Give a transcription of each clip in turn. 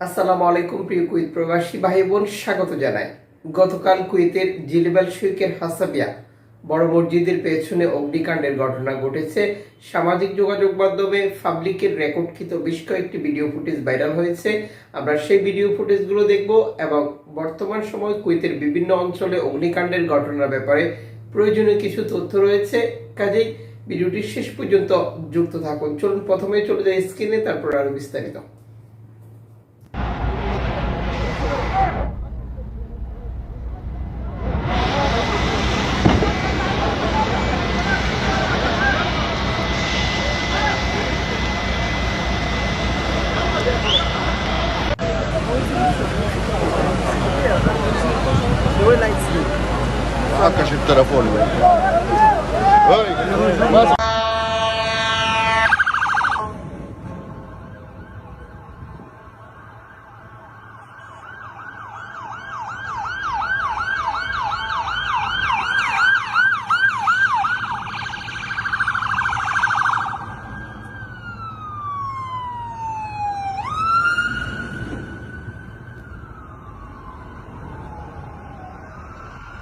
আসসালামু আলাইকুম প্রিয় কুইত প্রবাসী ভাই বোন স্বাগত জানাই। গতকাল কুয়েতের জিলিবাল শুইকের হাসাবিয়া বড় মসজিদের পেছনে অগ্নিকাণ্ডের ঘটনা ঘটেছে। সামাজিক যোগাযোগ মাধ্যমে পাবলিকের রেকর্ডকৃত বেশ কয়েকটি ভিডিও ফুটেজ ভাইরাল হয়েছে। আমরা সেই ভিডিও ফুটেজগুলো দেখব এবং বর্তমান সময় কুয়েতের বিভিন্ন অঞ্চলে অগ্নিকাণ্ডের ঘটনার ব্যাপারে প্রয়োজনীয় কিছু তথ্য রয়েছে। কাজেই ভিডিওটি শেষ পর্যন্ত যুক্ত থাকুন। চলুন প্রথমে চলে যাই স্ক্রিনে তারপর আরও বিস্তারিত। hakkasid telefoni?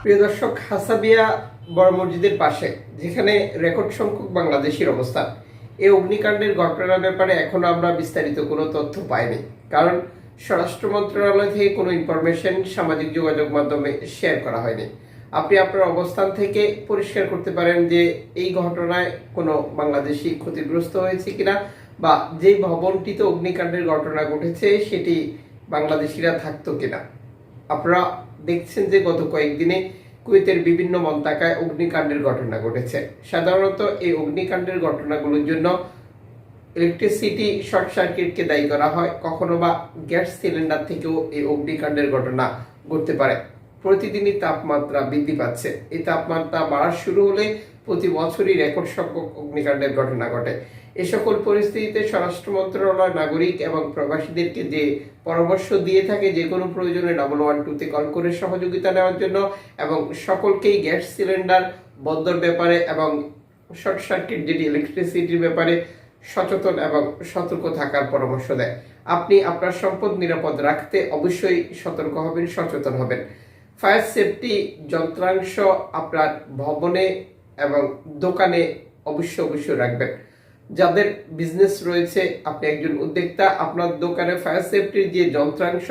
প্রিয় দর্শক, হাসাবিয়া বড় মসজিদের পাশে, যেখানে রেকর্ড সংখ্যক বাংলাদেশির অবস্থান। এই অগ্নিকাণ্ডের ঘটনার ব্যাপারে এখনও আমরা বিস্তারিত কোনো তথ্য পাইনি। কারণ স্বরাষ্ট্র মন্ত্রণালয় থেকে কোনো ইনফরমেশন সামাজিক যোগাযোগ মাধ্যমে শেয়ার করা হয়নি। আপনি আপনার অবস্থান থেকে পরিষ্কার করতে পারেন যে এই ঘটনায় কোনো বাংলাদেশি ক্ষতিগ্রস্ত হয়েছে কিনা, বা যেই ভবনটিতে অগ্নিকাণ্ডের ঘটনা ঘটেছে, সেটি বাংলাদেশিরা থাকতো কিনা। আপনারা দেখছেন যে গত কয়েকদিনে কুয়েতের বিভিন্ন মন্তাকায় অগ্নিকাণ্ডের ঘটনা ঘটেছে। সাধারণত এই অগ্নিকাণ্ডের ঘটনাগুলোর জন্য ইলেকট্রিসিটি শর্ট সার্কিটকে দায়ী করা হয়। কখনো বা গ্যাস সিলিন্ডার থেকেও এই অগ্নিকাণ্ডের ঘটনা ঘটতে পারে। প্রতিদিনই তাপমাত্রা বৃদ্ধি পাচ্ছে। এই তাপমাত্রা বাড়া শুরু হলে প্রতি বছরই রেকর্ড সংখ্যক অগ্নিকাণ্ডের ঘটনা ঘটে। এ সকল পরিস্থিতিতে স্বরাষ্ট্র মন্ত্রণালয়, নাগরিক এবং প্রবাসীদেরকে যে পরামর্শ দিয়ে থাকে যে কোনো প্রয়োজনে ডাবল ওয়ান টুতে কল করে সহযোগিতা নেওয়ার জন্য এবং সকলকেই গ্যাস সিলিন্ডার বন্ধর ব্যাপারে এবং শর্ট সার্কিট যেটি ইলেকট্রিসিটির ব্যাপারে সচেতন এবং সতর্ক থাকার পরামর্শ দেয়। আপনি আপনার সম্পদ নিরাপদ রাখতে অবশ্যই সতর্ক হবেন, সচেতন হবেন। ফায়ার সেফটি যন্ত্রাংশ আপনার ভবনে এবং দোকানে অবশ্যই অবশ্যই রাখবেন। যাদের বিজনেস রয়েছে, আপনি একজন উদ্যোক্তা, আপনার দোকানে ফায়ার সেফটির যে যন্ত্রাংশ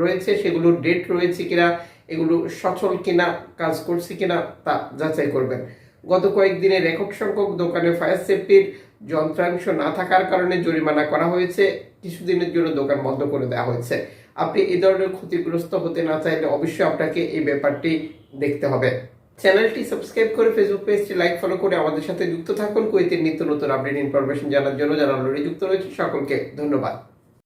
রয়েছে সেগুলো ডেট রয়েছে কিনা, এগুলো সচল কিনা, কাজ করছে কিনা, তা যাচাই করবেন। গত কয়েকদিনে রেকর্ড সংখ্যক দোকানে ফায়ার সেফটির যন্ত্রাংশ না থাকার কারণে জরিমানা করা হয়েছে। কিছুদিনের জন্য দোকান বন্ধ করে দেওয়া হয়েছে। আপনি এই ধরনের ক্ষতিগ্রস্ত হতে না চাইলে অবশ্যই আপনাকে এই ব্যাপারটি দেখতে হবে। চ্যানেলটি সাবস্ক্রাইব করে ফেসবুক পেজটি লাইক ফলো করে আমাদের সাথে যুক্ত থাকুন। কুয়েতের নিত্য নতুন আপডেট ইনফরমেশন জানার জন্য যারা অলরেডি যুক্ত রয়েছে সকলকে ধন্যবাদ।